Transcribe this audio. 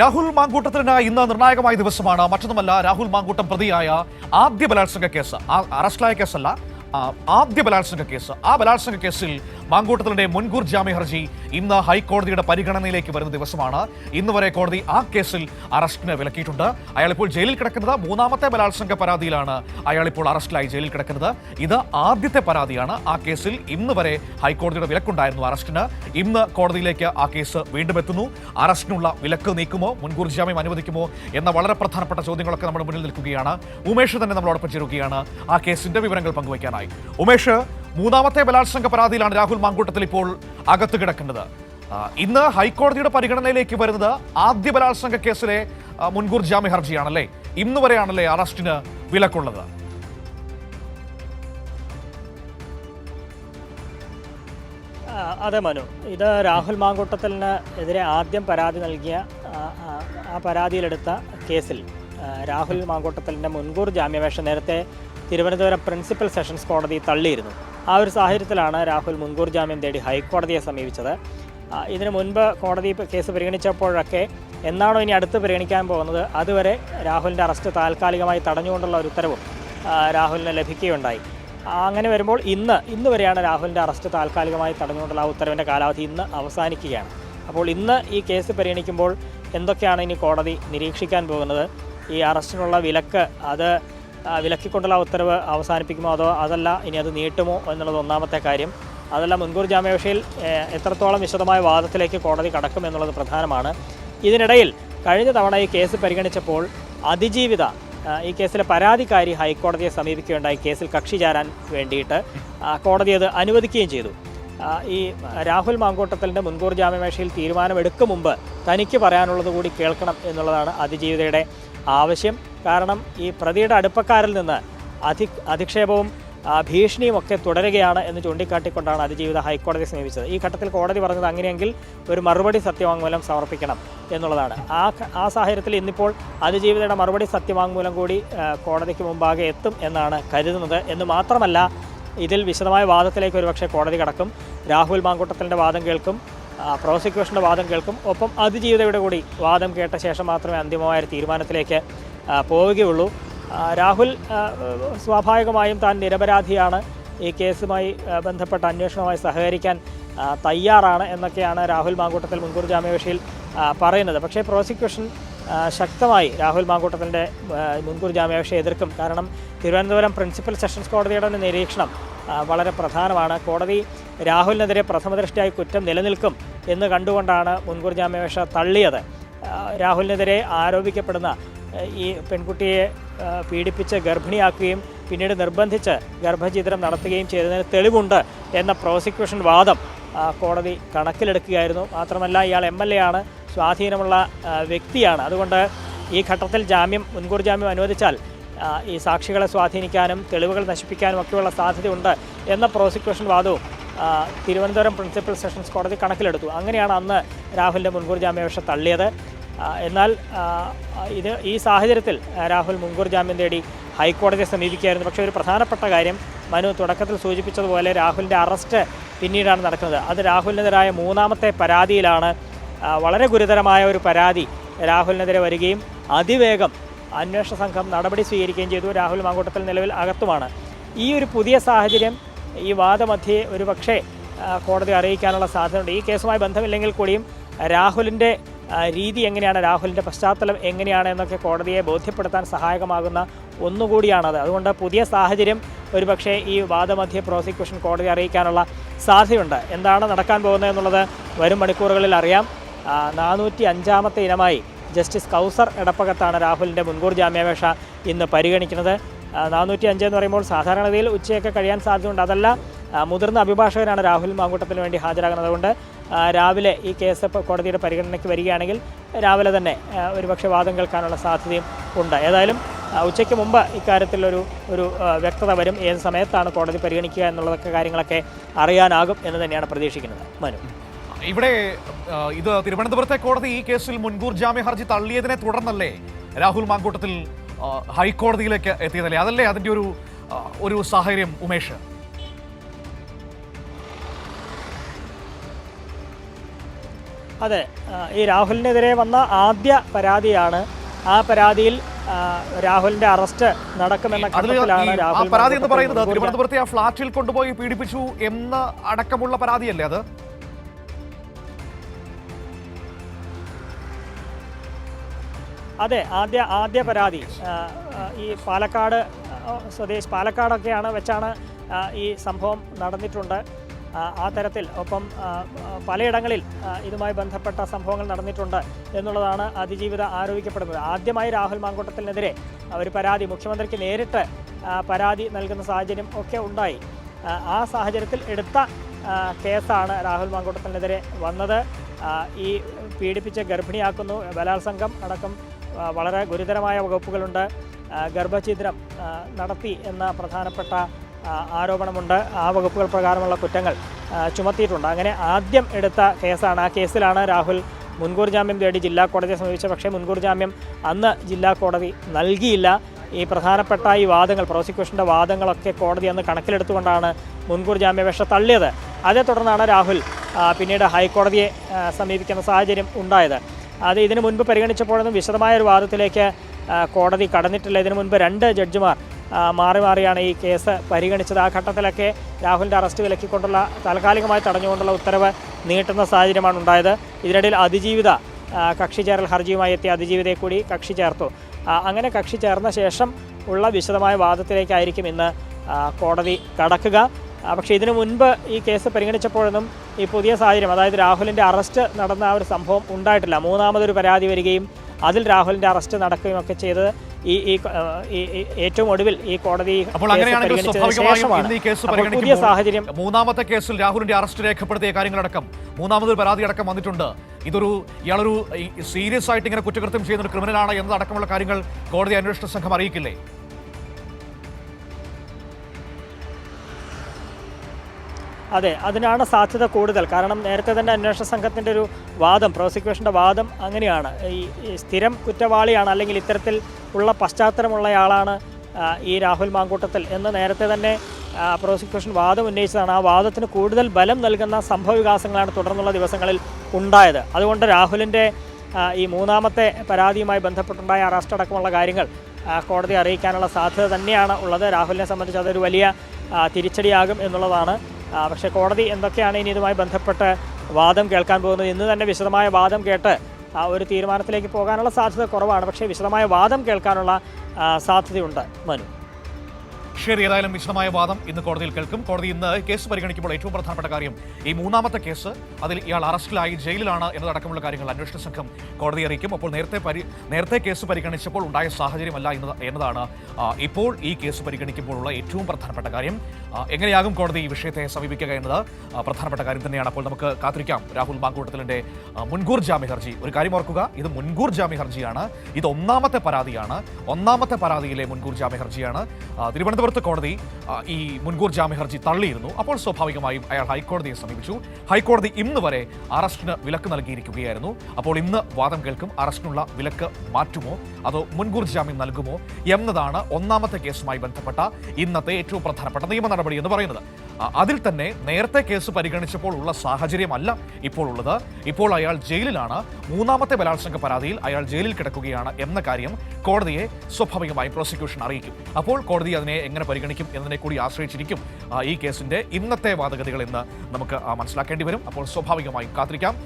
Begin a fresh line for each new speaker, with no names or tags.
രാഹുൽ മാങ്കൂട്ടത്തിന് ഇന്ന് നിർണായകമായ ദിവസമാണ്. മറ്റൊന്നുമല്ല രാഹുൽ മാങ്കൂട്ടം പ്രതിയായ ആദ്യ ബലാത്സംഗ കേസ് അറസ്റ്റിലായ കേസല്ല ആദ്യ ബലാത്സംഗ കേസ്. ആ ബലാത്സംഗ കേസിൽ മാങ്കൂട്ടത്തിലെ മുൻകൂർ ജാമ്യ ഹർജി ഇന്ന് ഹൈക്കോടതിയുടെ പരിഗണനയിലേക്ക് വരുന്ന ദിവസമാണ്. ഇന്ന് വരെ കോടതി ആ കേസിൽ അറസ്റ്റിന് വിലക്കിയിട്ടുണ്ട്. അയാൾ ഇപ്പോൾ ജയിലിൽ കിടക്കുന്നത് മൂന്നാമത്തെ ബലാത്സംഗ പരാതിയിലാണ് അയാൾ ഇപ്പോൾ അറസ്റ്റിലായി ജയിലിൽ കിടക്കുന്നത്. ഇത് ആദ്യത്തെ പരാതിയാണ്. ആ കേസിൽ ഇന്ന് വരെ ഹൈക്കോടതിയുടെ വിലക്കുണ്ടായിരുന്നു അറസ്റ്റിന്. ഇന്ന് കോടതിയിലേക്ക് ആ കേസ് വീണ്ടും എത്തുന്നു. അറസ്റ്റിനുള്ള വിലക്ക് നീക്കുമോ മുൻകൂർ ജാമ്യം അനുവദിക്കുമോ എന്ന വളരെ പ്രധാനപ്പെട്ട ചോദ്യങ്ങളൊക്കെ നമ്മുടെ മുന്നിൽ നിൽക്കുകയാണ്. ഉമേഷ് തന്നെ നമ്മളോടൊപ്പം ചേരുകയാണ്. ആ കേസിന്റെ വിവരങ്ങൾ പങ്കുവയ്ക്കാനായി. ഉമേഷ് മൂന്നാമത്തെ ബലാത്സംഗ പരാതിയിലാണ് രാഹുൽ മാങ്കൂട്ടത്തിൽ ഇപ്പോൾ അകത്ത് കിടക്കുന്നത്. ഇന്ന് ഹൈക്കോടതിയുടെ പരിഗണനയിലേക്ക് വരുന്നത് ആദ്യ ബലാത്സംഗ കേസിലെ മുൻകൂർ ജാമ്യ ഹർജിയാണല്ലേ? ഇന്ന് വരെയാണല്ലേ അറസ്റ്റിന് വിലക്കുള്ളത്?
അതെ മനു. ഇത് രാഹുൽ മാങ്കൂട്ടത്തിന് എതിരെ ആദ്യം പരാതി നൽകിയ ആ പരാതിയിലെടുത്ത കേസിൽ രാഹുൽ മാങ്കൂട്ടത്തലിന്റെ മുൻകൂർ ജാമ്യാപേക്ഷ നേരത്തെ തിരുവനന്തപുരം പ്രിൻസിപ്പൽ സെഷൻസ് കോടതി തള്ളിയിരുന്നു. ആ ഒരു സാഹചര്യത്തിലാണ് രാഹുൽ മുൻകൂർ ജാമ്യം തേടി ഹൈക്കോടതിയെ സമീപിച്ചത്. ഇതിനു മുൻപ് കോടതി കേസ് പരിഗണിച്ചപ്പോഴൊക്കെ എന്നാണോ ഇനി അടുത്ത് പരിഗണിക്കാൻ പോകുന്നത്? അതുവരെ രാഹുലിന്റെ അറസ്റ്റ് താൽക്കാലികമായി തടഞ്ഞുകൊണ്ടുള്ള ഒരു ഉത്തരവും രാഹുലിന് ലഭിക്കുകയുണ്ടായി. അങ്ങനെ വരുമ്പോൾ ഇന്ന് ഇന്ന് വരെയാണ് രാഹുലിന്റെ അറസ്റ്റ് താൽക്കാലികമായി തടഞ്ഞുകൊണ്ടുള്ള ആ ഉത്തരവിന്റെ കാലാവധി ഇന്ന് അവസാനിക്കുകയാണ്. അപ്പോൾ ഇന്ന് ഈ കേസ് പരിഗണിക്കുമ്പോൾ എന്തൊക്കെയാണ് ഇനി കോടതി നിരീക്ഷിക്കാൻ പോകുന്നത്? ഈ അറസ്റ്റിനുള്ള വിലക്ക് അത് വിലക്കിക്കൊണ്ടുള്ള ഉത്തരവ് അവസാനിപ്പിക്കുമോ അതോ അതല്ല ഇനി അത് നീട്ടുമോ എന്നുള്ളത് ഒന്നാമത്തെ കാര്യം. അതല്ല മുൻകൂർ ജാമ്യാപേക്ഷയിൽ എത്രത്തോളം വിശദമായ വാദത്തിലേക്ക് കോടതി കടക്കും എന്നുള്ളത് പ്രധാനമാണ്. ഇതിനിടയിൽ കഴിഞ്ഞ തവണ ഈ കേസ് പരിഗണിച്ചപ്പോൾ അതിജീവിത ഈ കേസിലെ പരാതിക്കാരി ഹൈക്കോടതിയെ സമീപിക്കുകയുണ്ടായി. കേസിൽ കക്ഷി ചേരാൻ വേണ്ടിയിട്ട് കോടതി അത് അനുവദിക്കുകയും ചെയ്തു. ഈ രാഹുൽ മാങ്കോട്ടത്തലിന്റെ മുൻകൂർ ജാമ്യാപേക്ഷയിൽ തീരുമാനമെടുക്കും മുമ്പ് തനിക്ക് പറയാനുള്ളത് കൂടി കേൾക്കണം എന്നുള്ളതാണ് അതിജീവിതയുടെ ആവശ്യം. കാരണം ഈ പ്രതിയുടെ അടുപ്പക്കാരിൽ നിന്ന് അധി അധിക്ഷേപവും ഭീഷണിയും ഒക്കെ തുടരുകയാണ് എന്ന് ചൂണ്ടിക്കാട്ടിക്കൊണ്ടാണ് അതിജീവിത ഹൈക്കോടതിയെ സമീപിച്ചത്. ഈ ഘട്ടത്തിൽ കോടതി പറഞ്ഞത് അങ്ങനെയെങ്കിൽ ഒരു മറുപടി സത്യവാങ്മൂലം സമർപ്പിക്കണം എന്നുള്ളതാണ്. ആ ആ സാഹചര്യത്തിൽ ഇന്നിപ്പോൾ അതിജീവിതയുടെ മറുപടി സത്യവാങ്മൂലം കൂടി കോടതിക്ക് മുമ്പാകെ എത്തും എന്നാണ് കരുതുന്നത്. എന്ന് മാത്രമല്ല ഇതിൽ വിശദമായ വാദത്തിലേക്ക് ഒരുപക്ഷെ കോടതി കടക്കും. രാഹുൽ മാങ്കൂട്ടത്തിന്റെ വാദം കേൾക്കും. പ്രോസിക്യൂഷന്റെ വാദം കേൾക്കും. ഒപ്പം അതിജീവിതയുടെ കൂടി വാദം കേട്ട ശേഷം മാത്രമേ അന്തിമമായ തീരുമാനത്തിലേക്ക് പോവുകയുള്ളൂ. രാഹുൽ സ്വാഭാവികമായും താൻ നിരപരാധിയാണ്. ഈ കേസുമായി ബന്ധപ്പെട്ട അന്വേഷണവുമായി സഹകരിക്കാൻ തയ്യാറാണ് എന്നൊക്കെയാണ് രാഹുൽ മാങ്കൂട്ടത്തിൽ മുൻകൂർ ജാമ്യാപേക്ഷയിൽ പറയുന്നത്. പക്ഷേ പ്രോസിക്യൂഷൻ ശക്തമായി രാഹുൽ മാങ്കൂട്ടത്തിന്റെ മുൻകൂർ ജാമ്യാപേക്ഷയെ എതിർക്കും. കാരണം തിരുവനന്തപുരം പ്രിൻസിപ്പൽ സെഷൻസ് കോടതിയുടെ നിരീക്ഷണം വളരെ പ്രധാനമാണ്. കോടതി രാഹുലിനെതിരെ പ്രഥമദൃഷ്ടിയായി കുറ്റം നിലനിൽക്കും എന്ന് കണ്ടുകൊണ്ടാണ് മുൻകൂർ ജാമ്യാപേക്ഷ തള്ളിയത്. രാഹുലിനെതിരെ ആരോപിക്കപ്പെടുന്ന ഈ പെൺകുട്ടിയെ പീഡിപ്പിച്ച് ഗർഭിണിയാക്കുകയും പിന്നീട് നിർബന്ധിച്ച് ഗർഭഛിദ്രം നടത്തുകയും ചെയ്തതിന് തെളിവുണ്ട് എന്ന പ്രോസിക്യൂഷൻ വാദം കോടതി കണക്കിലെടുക്കുകയായിരുന്നു. മാത്രമല്ല ഇയാൾ എം എൽ എ ആണ് സ്വാധീനമുള്ള വ്യക്തിയാണ്. അതുകൊണ്ട് ഈ ഘട്ടത്തിൽ ജാമ്യം മുൻകൂർ ജാമ്യം അനുവദിച്ചാൽ ഈ സാക്ഷികളെ സ്വാധീനിക്കാനും തെളിവുകൾ നശിപ്പിക്കാനും ഒക്കെയുള്ള സാധ്യതയുണ്ട് എന്ന പ്രോസിക്യൂഷൻ വാദവും തിരുവനന്തപുരം പ്രിൻസിപ്പൽ സെഷൻസ് കോടതി കണക്കിലെടുത്തു. അങ്ങനെയാണ് അന്ന് രാഹുലിന്റെ മുൻകൂർ ജാമ്യാപേക്ഷ തള്ളിയത്. എന്നാൽ ഇത് ഈ സാഹചര്യത്തിൽ രാഹുൽ മുൻകൂർ ജാമ്യം തേടി ഹൈക്കോടതിയെ സമീപിക്കുകയായിരുന്നു. പക്ഷേ ഒരു പ്രധാനപ്പെട്ട കാര്യം മനു തുടക്കത്തിൽ സൂചിപ്പിച്ചതുപോലെ രാഹുലിന്റെ അറസ്റ്റ് പിന്നീടാണ് നടക്കുന്നത്. അത് രാഹുലിനെതിരായ മൂന്നാമത്തെ പരാതിയിലാണ് വളരെ ഗുരുതരമായ ഒരു പരാതി രാഹുലിനെതിരെ വരികയും അതിവേഗം അന്വേഷണ സംഘം നടപടി സ്വീകരിക്കുകയും ചെയ്തു. രാഹുൽ മാങ്കൂട്ടത്തിൽ നിലവിൽ അകത്തുമാണ്. ഈ ഒരു പുതിയ സാഹചര്യം ഈ വാദമധ്യേ ഒരു പക്ഷേ കോടതി അറിയിക്കാനുള്ള സാധ്യതയുണ്ട്. ഈ കേസുമായി ബന്ധമില്ലെങ്കിൽ കൂടിയും രാഹുലിന്റെ രീതി എങ്ങനെയാണ്? രാഹുലിന്റെ പശ്ചാത്തലം എങ്ങനെയാണ് എന്നൊക്കെ കോടതിയെ ബോധ്യപ്പെടുത്താൻ സഹായകമാകുന്ന ഒന്നുകൂടിയാണത്. അതുകൊണ്ട് പുതിയ സാഹചര്യം ഒരുപക്ഷേ ഈ വാദമധ്യ പ്രോസിക്യൂഷൻ കോടതി അറിയിക്കാനുള്ള സാധ്യതയുണ്ട്. എന്താണ് നടക്കാൻ പോകുന്നത് എന്നുള്ളത് വരും മണിക്കൂറുകളിൽ അറിയാം. നാനൂറ്റി അഞ്ചാമത്തെ ഇനമായി ജസ്റ്റിസ് കൗസർ എടപ്പകത്താണ് രാഹുലിന്റെ മുൻകൂർ ജാമ്യാപേക്ഷ ഇന്ന് പരിഗണിക്കുന്നത്. നാനൂറ്റി അഞ്ച് എന്ന് പറയുമ്പോൾ സാധാരണഗതിയിൽ ഉച്ചയൊക്കെ കഴിയാൻ സാധ്യതയുണ്ട്. അതല്ല മുതിർന്ന അഭിഭാഷകരാണ് രാഹുൽ മാങ്കൂട്ടത്തിന് വേണ്ടി ഹാജരാകുന്നത്. രാവിലെ ഈ കേസ് കോടതിയുടെ പരിഗണനയ്ക്ക് വരികയാണെങ്കിൽ രാവിലെ തന്നെ ഒരുപക്ഷെ വാദം കേൾക്കാനുള്ള സാധ്യതയും ഉണ്ട്. ഏതായാലും ഉച്ചയ്ക്ക് മുമ്പ് ഇക്കാര്യത്തിലൊരു ഒരു വ്യക്തത വരും. ഏത് സമയത്താണ് കോടതി പരിഗണിക്കുക എന്നുള്ളതൊക്കെ കാര്യങ്ങളൊക്കെ അറിയാനാകും എന്ന് തന്നെയാണ് പ്രതീക്ഷിക്കുന്നത്. മനു.
ഇവിടെ ഇത് തിരുവനന്തപുരത്തെ കോടതി ഈ കേസിൽ മുൻകൂർ ജാമ്യ ഹർജി തള്ളിയതിനെ തുടർന്നല്ലേ രാഹുൽ മാങ്കൂട്ടത്തിൽ ഹൈക്കോടതിയിലേക്ക് എത്തിയതല്ലേ? അതല്ലേ അതിന്റെ ഒരു ഒരു സാഹചര്യം ഉമേഷ്?
അതെ ഈ രാഹുലിനെതിരെ വന്ന ആദ്യ പരാതിയാണ്. ആ പരാതിയിൽ രാഹുലിന്റെ അറസ്റ്റ് നടക്കുമെന്ന ഘട്ടത്തിലാണ് രാഹുൽ
പരാതി എന്ന് പറയുന്നത് തിരുവനന്തപുരത്തെ ആ ഫ്ളാറ്റിൽ കൊണ്ടുപോയി പീഡിപ്പിച്ചു എന്ന അടക്കമുള്ള പരാതിയല്ലേ അത്?
അതെ ആദ്യ ആദ്യ പരാതി ഈ പാലക്കാട് സ്വദേശ് പാലക്കാടൊക്കെയാണ് വെച്ചാണ് ഈ സംഭവം നടന്നിട്ടുണ്ട്. ആ, തരത്തിൽ ഒപ്പം പലയിടങ്ങളിൽ ഇതുമായി ബന്ധപ്പെട്ട സംഭവങ്ങൾ നടന്നിട്ടുണ്ട് എന്നുള്ളതാണ് അതിജീവിത ആരോപിക്കപ്പെടുന്നത്. ആദ്യമായി രാഹുൽ മാങ്കോട്ടത്തിനെതിരെ അവർ പരാതി മുഖ്യമന്ത്രിക്ക് നേരിട്ട് പരാതി നൽകുന്ന സാഹചര്യം ഒക്കെ ഉണ്ടായി. ആ, സാഹചര്യത്തിൽ എടുത്ത കേസാണ് രാഹുൽ മാങ്കോട്ടത്തിനെതിരെ വന്നത്. ഈ പീഡിപ്പിച്ച് ഗർഭിണിയാക്കുന്നു. ബലാത്സംഗം അടക്കം വളരെ ഗുരുതരമായ വകുപ്പുകളുണ്ട്. ഗർഭഛിദ്രം നടത്തി എന്ന പ്രധാനപ്പെട്ട ആരോപണമുണ്ട്. ആ വകുപ്പുകൾ പ്രകാരമുള്ള കുറ്റങ്ങൾ ചുമത്തിയിട്ടുണ്ട്. അങ്ങനെ ആദ്യം എടുത്ത കേസാണ്. ആ കേസിലാണ് രാഹുൽ മുൻകൂർ ജാമ്യം തേടി ജില്ലാ കോടതിയെ സമീപിച്ചത്. പക്ഷേ മുൻകൂർ ജാമ്യം അന്ന് ജില്ലാ കോടതി നൽകിയില്ല. ഈ പ്രധാനപ്പെട്ട ഈ വാദങ്ങൾ പ്രോസിക്യൂഷന്റെ വാദങ്ങളൊക്കെ കോടതി അന്ന് കണക്കിലെടുത്തുകൊണ്ടാണ് മുൻകൂർ ജാമ്യാപേക്ഷ തള്ളിയത്. അതേ തുടർന്നാണ് രാഹുൽ പിന്നീട് ഹൈക്കോടതിയെ സമീപിക്കുന്ന സാഹചര്യം ഉണ്ടായത്. അത് ഇതിനു മുൻപ് പരിഗണിച്ചപ്പോഴൊന്നും വിശദമായ ഒരു വാദത്തിലേക്ക് കോടതി കടന്നിട്ടില്ല. ഇതിനു മുൻപ് രണ്ട് ജഡ്ജിമാർ മാറി മാറിയാണ് ഈ കേസ് പരിഗണിച്ചത്. ആ ഘട്ടത്തിലൊക്കെ രാഹുലിന്റെ അറസ്റ്റ് വിലക്കിക്കൊണ്ടുള്ള താൽക്കാലികമായി തടഞ്ഞുകൊണ്ടുള്ള ഉത്തരവ് നീട്ടുന്ന സാഹചര്യമാണ് ഉണ്ടായത്. ഇതിനിടയിൽ അതിജീവിത കക്ഷി ചേരൽ ഹർജിയുമായി എത്തിയ അതിജീവിതയെ കൂടി കക്ഷി ചേർത്തു. അങ്ങനെ കക്ഷി ചേർന്ന ശേഷം ഉള്ള വിശദമായ വാദത്തിലേക്കായിരിക്കും ഇന്ന് കോടതി കടക്കുക. പക്ഷേ ഇതിനു മുൻപ് ഈ കേസ് പരിഗണിച്ചപ്പോഴൊന്നും ഈ പുതിയ സാഹചര്യം അതായത് രാഹുലിന്റെ അറസ്റ്റ് നടന്ന ആ ഒരു സംഭവം ഉണ്ടായിട്ടില്ല. മൂന്നാമതൊരു പരാതി വരികയും അതിൽ രാഹുലിന്റെ അറസ്റ്റ് നടക്കുകയും ഒക്കെ ചെയ്തത് ഈ ഈ ഏറ്റവും ഒടുവിൽ ഈ കോടതി പുതിയ സാഹചര്യം
മൂന്നാമത്തെ കേസിൽ രാഹുലിന്റെ അറസ്റ്റ് രേഖപ്പെടുത്തിയ കാര്യങ്ങളടക്കം മൂന്നാമതൊരു പരാതി അടക്കം വന്നിട്ടുണ്ട്. ഇതൊരു ഇയാളൊരു സീരിയസ് ആയിട്ട് ഇങ്ങനെ കുറ്റകൃത്യം ചെയ്യുന്ന ഒരു ക്രിമിനലാണ് എന്നതടക്കമുള്ള കാര്യങ്ങൾ കോടതി അന്വേഷണ സംഘം അറിയിക്കില്ലേ?
അതെ അതിനാണ് സാധ്യത കൂടുതൽ. കാരണം നേരത്തെ തന്നെ അന്വേഷണ സംഘത്തിന്റെ ഒരു വാദം പ്രോസിക്യൂഷന്റെ വാദം അങ്ങനെയാണ്. ഈ സ്ഥിരം കുറ്റവാളിയാണ് അല്ലെങ്കിൽ ഇത്തരത്തിൽ ഉള്ള പശ്ചാത്തലമുള്ളയാളാണ് ഈ രാഹുൽ മാങ്കൂട്ടത്തിൽ. എന്ന് നേരത്തെ തന്നെ പ്രോസിക്യൂഷൻ വാദം ഉന്നയിച്ചതാണ്. ആ വാദത്തിന് കൂടുതൽ ബലം നൽകുന്ന സംഭവ വികാസങ്ങളാണ് തുടർന്നുള്ള ദിവസങ്ങളിൽ ഉണ്ടായത്. അതുകൊണ്ട് രാഹുലിന്റെ ഈ മൂന്നാമത്തെ പരാതിയുമായി ബന്ധപ്പെട്ടുണ്ടായ അറസ്റ്റ് അടക്കമുള്ള കാര്യങ്ങൾ കോടതി അറിയിക്കാനുള്ള സാധ്യത തന്നെയാണ് ഉള്ളത്. രാഹുലിനെ സംബന്ധിച്ച് അതൊരു വലിയ തിരിച്ചടിയാകും എന്നുള്ളതാണ് പക്ഷേ കോടതി എന്തൊക്കെയാണ് ഇനി ഇതുമായി ബന്ധപ്പെട്ട് വാദം കേൾക്കാൻ പോകുന്നത്? ഇന്ന് തന്നെ വിശദമായ വാദം കേട്ട് ഒരു തീരുമാനത്തിലേക്ക് പോകാനുള്ള സാധ്യത കുറവാണ്. പക്ഷേ വിശദമായ വാദം കേൾക്കാനുള്ള സാധ്യതയുണ്ട് മനു.
ശരി ഏതായാലും വിശദമായ വാദം ഇന്ന് കോടതിയിൽ കേൾക്കും. കോടതി ഇന്ന് കേസ് പരിഗണിക്കുമ്പോൾ ഏറ്റവും പ്രധാനപ്പെട്ട കാര്യം ഈ മൂന്നാമത്തെ കേസ് അതിൽ ഇയാൾ അറസ്റ്റിലായി ജയിലിലാണ് എന്നതടക്കമുള്ള കാര്യങ്ങൾ അന്വേഷണ സംഘം കോടതി അറിയിക്കും. അപ്പോൾ നേരത്തെ പരി നേരത്തെ കേസ് പരിഗണിച്ചപ്പോൾ ഉണ്ടായ സാഹചര്യമല്ല എന്നത് എന്നതാണ് ഇപ്പോൾ ഈ കേസ് പരിഗണിക്കുമ്പോഴുള്ള ഏറ്റവും പ്രധാനപ്പെട്ട കാര്യം. എങ്ങനെയാകും കോടതി ഈ വിഷയത്തെ സമീപിക്കുക എന്നത്? പ്രധാനപ്പെട്ട കാര്യം തന്നെയാണ്. അപ്പോൾ നമുക്ക് കാത്തിരിക്കാം. രാഹുൽ ബാങ്കൂട്ടത്തിലിന്റെ മുൻകൂർ ജാമ്യ ഹർജി. ഒരു കാര്യം ഓർക്കുക ഇത് മുൻകൂർ ജാമ്യ ഹർജിയാണ്. ഇത് ഒന്നാമത്തെ പരാതിയാണ്. ഒന്നാമത്തെ പരാതിയിലെ മുൻകൂർ ജാമ്യ ഹർജിയാണ്. ആ, തിരുവനന്തപുരത്ത് കോടതി ഈ മുൻകൂർ ജാമ്യ ഹർജി തള്ളിയിരുന്നു. അപ്പോൾ സ്വാഭാവികമായും അയാൾ ഹൈക്കോടതിയെ സമീപിച്ചു. ഹൈക്കോടതി ഇന്ന് വരെ അറസ്റ്റിന് വിലക്ക് നൽകിയിരിക്കുകയായിരുന്നു. അപ്പോൾ ഇന്ന് വാദം കേൾക്കും അറസ്റ്റിനുള്ള വിലക്ക് മാറ്റുമോ? അതോ മുൻകൂർ ജാമ്യം നൽകുമോ? എന്നതാണ് ഒന്നാമത്തെ കേസുമായി ബന്ധപ്പെട്ട ഇന്നത്തെ ഏറ്റവും പ്രധാനപ്പെട്ട നിയമ നടപടി എന്ന് പറയുന്നത്. അതിൽ തന്നെ നേരത്തെ കേസ് പരിഗണിച്ചപ്പോൾ ഉള്ള സാഹചര്യമല്ല ഇപ്പോൾ ഉള്ളത്. ഇപ്പോൾ അയാൾ ജയിലിലാണ്. മൂന്നാമത്തെ ബലാത്സംഗ പരാതിയിൽ അയാൾ ജയിലിൽ കിടക്കുകയാണ് എന്ന കാര്യം കോടതിയെ സ്വാഭാവികമായി പ്രോസിക്യൂഷൻ അറിയിക്കും. അപ്പോൾ കോടതി അതിനെ എങ്ങനെ പരിഗണിക്കും എന്നതിനെ കൂടി ആശ്രയിച്ചിരിക്കും ഈ കേസിന്റെ ഇന്നത്തെ വാദഗതികൾ എന്ന് നമുക്ക് മനസ്സിലാക്കേണ്ടി വരും. അപ്പോൾ സ്വാഭാവികമായും കാത്തിരിക്കാം.